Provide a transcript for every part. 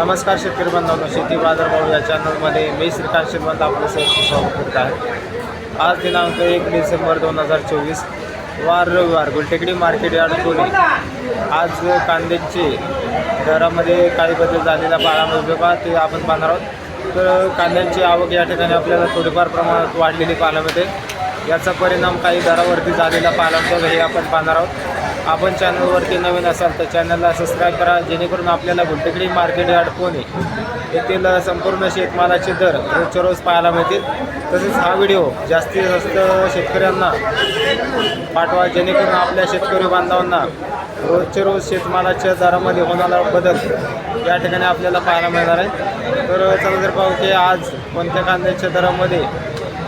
नमस्कार शेतकरी बांधवांनो शेती बाजारभाव या चॅनलमध्ये मी श्रीकांत श्रीमंत आपलं सहर्ष स्वागत करत आहे. आज दिनांक एक डिसेंबर दोन हजार चोवीस वार रविवार गुलटेकडी मार्केट यार्ड पुणे आज कांद्याचे दरामध्ये काही बदल झालेला पाहायला मिळतो का ते आपण पाहणार आहोत. तर कांद्यांची आवक या ठिकाणी आपल्याला थोडीफार प्रमाणात वाढलेली पाहायला मिळते. याचा परिणाम काही दरावरती झालेला पाहायला मिळतो हे आपण पाहणार आहोत. आपण चॅनलवरती नवीन असाल तर चॅनलला सबस्क्राईब करा जेणेकरून आपल्याला गुलटेकडी मार्केट यार्ड येथील संपूर्ण शेतमालाचे दर रोजच्या रोज पाहायला मिळतील. तसेच हा व्हिडिओ जास्तीत जास्त शेतकऱ्यांना पाठवा जेणेकरून आपल्या शेतकरी बांधवांना रोजच्या रोज शेतमालाच्या दरामध्ये होणारा बदल या ठिकाणी आपल्याला पाहायला मिळणार आहे. तर चला जर पाहू की आज कोणत्या कांद्याच्या दरामध्ये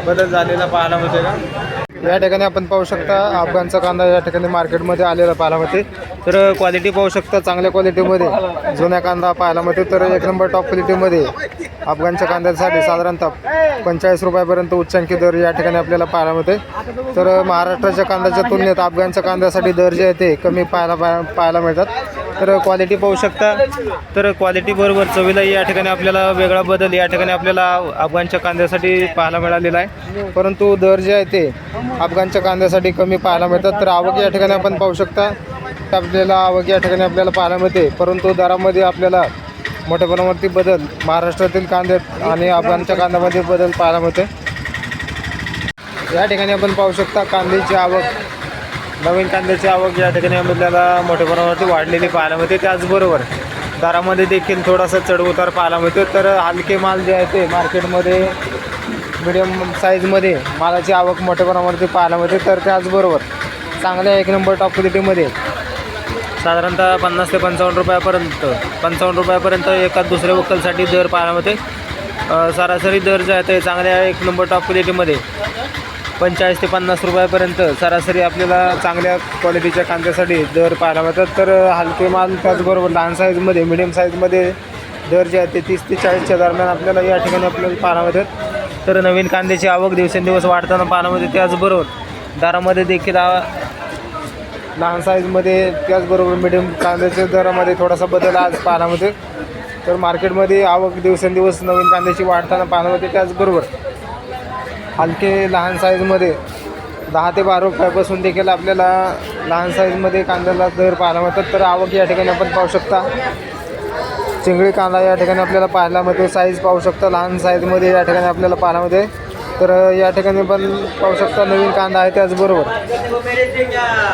बदल झालेला पाहायला मिळते का? या ठिकाणी आपण पाहू शकता अफगाणचा कांदा या ठिकाणी मार्केटमध्ये आलेला पाहायला मिळते. तर क्वालिटी पाहू शकता चांगल्या क्वालिटीमध्ये जुन्या कांदा पाहायला मिळते. तर एक नंबर टॉप क्वालिटीमध्ये अफगाणच्या कांद्यासाठी साधारणतः पंचेचाळीस रुपयापर्यंत उच्चांकी दर या ठिकाणी आपल्याला पाहायला मिळते. तर महाराष्ट्राच्या कांद्याच्या तुलनेत अफगाणच्या कांद्यासाठी दर जे आहे ते कमी पाहायला पाहायला मिळतात. तर क्वालिटी पाहू शकता. तर क्वालिटी बरोबर चवीला या ठिकाणी आपल्याला वेगळा बदल या ठिकाणी आपल्याला अफगाणच्या कांद्यासाठी पाहायला मिळालेला आहे. परंतु दर जे आहे ते अफगाणच्या कांद्यासाठी कमी पाहायला मिळतात. तर आवक या ठिकाणी आपण पाहू शकता. आपल्याला आवक या ठिकाणी आपल्याला पाहायला मिळते. परंतु दरामध्ये आपल्याला मोठ्या प्रमाणावरती बदल महाराष्ट्रातील कांद्यात आणि अफगाणच्या कांद्यामध्ये बदल पाहायला मिळते. या ठिकाणी आपण पाहू शकता कांद्याची आवक नवीन कांद्याची आवक या ठिकाणी आपल्याला मोठ्या प्रमाणावरती वाढलेली पाहायला मिळते. त्याचबरोबर दरामध्ये देखील थोडासा चढउतार पाहायला मिळतो तर हलके माल जे आहे ते मार्केटमध्ये मिडियम साईजमध्ये मालाची आवक मोठ्या प्रमाणावरती पाहायला मिळते. तर त्याचबरोबर चांगल्या एक नंबर टॉप क्वालिटीमध्ये साधारणतः पन्नास ते पंचावन्न रुपयापर्यंत पंचावन्न रुपयापर्यंत एका दुसऱ्या वक्कलसाठी दर पाहायला मिळते. सरासरी दर जे आहे ते चांगल्या एक नंबर टॉप क्वालिटीमध्ये पंचेचाळीस ते पन्नास रुपयापर्यंत सरासरी आपल्याला चांगल्या क्वालिटीच्या कांद्यासाठी दर पाहायला मिळतात. तर हलके माल त्याचबरोबर लहान साईजमध्ये मिडियम साईजमध्ये दर जे आहे ते तीस ते चाळीसच्या दरम्यान आपल्याला या ठिकाणी आपल्याला पाहायला मिळतात. तर नवीन कांद्याची आवक दिवसेंदिवस वाढताना पाहायला मिळते. त्याचबरोबर दरामध्ये देखील लहान साईजमध्ये त्याचबरोबर मिडियम कांद्याच्या दरामध्ये थोडासा बदल आज पाहायला मिळते तर मार्केटमध्ये आवक दिवसेंदिवस नवीन कांद्याची वाढताना पाहायला मिळते. त्याचबरोबर हलके लहान साईजमध्ये दहा ते बारा रुपयापासून देखील आपल्याला लहान साईजमध्ये कांद्याला दर पाहायला मिळतात. तर आवक या ठिकाणी आपण पाहू शकता. चिंगळी कांदा या ठिकाणी आपल्याला पाहायला मिळतो साईज पाहू शकता. लहान साईजमध्ये या ठिकाणी आपल्याला पाहायला मिळते तर या ठिकाणी पण पाहू शकता नवीन कांदा आहे त्याचबरोबर.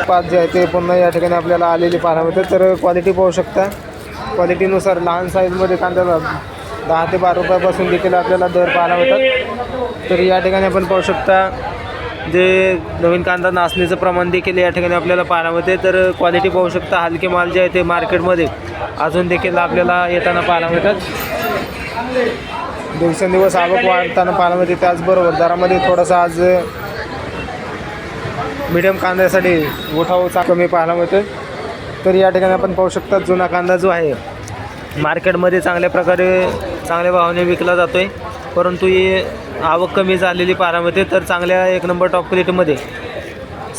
पाच जे आहे ते पुन्हा या ठिकाणी आपल्याला आलेली पाहायला मिळते तर क्वालिटी पाहू शकता. क्वालिटीनुसार लहान साईजमध्ये कांद्याला दहा ते बारा रुपयापासून देखील आपल्याला दर पाहायला मिळतात. तर या ठिकाणी आपण पाहू शकता जे नवीन कांदा नाचणीचं प्रमाण देखील या ठिकाणी आपल्याला पाहायला मिळते. तर क्वालिटी पाहू शकता हलके माल जे आहे ते मार्केटमध्ये अजून देखील आपल्याला येताना पाहायला मिळतात. दिवसेंदिवस आवक वाढताना पाहायला मिळते. त्याचबरोबर दरामध्ये थोडासा आज मिडियम कांद्यासाठी उठावचा कमी पाहायला मिळतो तर या ठिकाणी आपण पाहू शकता जुना कांदा जो आहे मार्केटमध्ये चांगल्या प्रकारे चांगल्या भावाने विकला जातो आहे परंतु ही आवक कमी झालेली पाहायला मिळते तर चांगल्या एक नंबर टॉप क्वालिटीमध्ये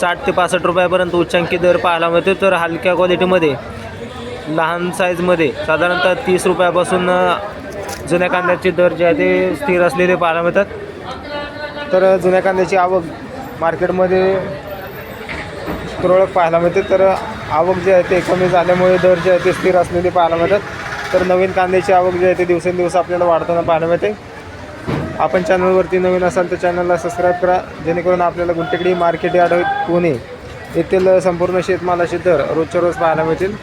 साठ ते पासष्ट रुपयापर्यंत उच्चांकी दर पाहायला मिळतो तर हलक्या क्वालिटीमध्ये लहान साईजमध्ये साधारणतः तीस रुपयापासून जुन्या कांद्याचे दर जे आहे ते स्थिर असलेले पाहायला मिळतात. तर जुन्या कांद्याची आवक मार्केटमध्ये तुरळक पाहायला मिळते. तर आवक जे आहे ते कमी झाल्यामुळे दर जे आहे ते स्थिर असलेले पाहायला मिळतात. तर नवीन कांद्याची आवक जी आहे ते दिवसेंदिवस आपल्याला वाढताना पाहायला मिळते. आपण चॅनलवरती नवीन असाल तर चॅनलला सबस्क्राईब करा. जेणेकरून आपल्याला गुंटेकडी मार्केट यार्ड पुणे येथील संपूर्ण शेतमालाचे दर रोजच्या रोज पाहायला मिळतील.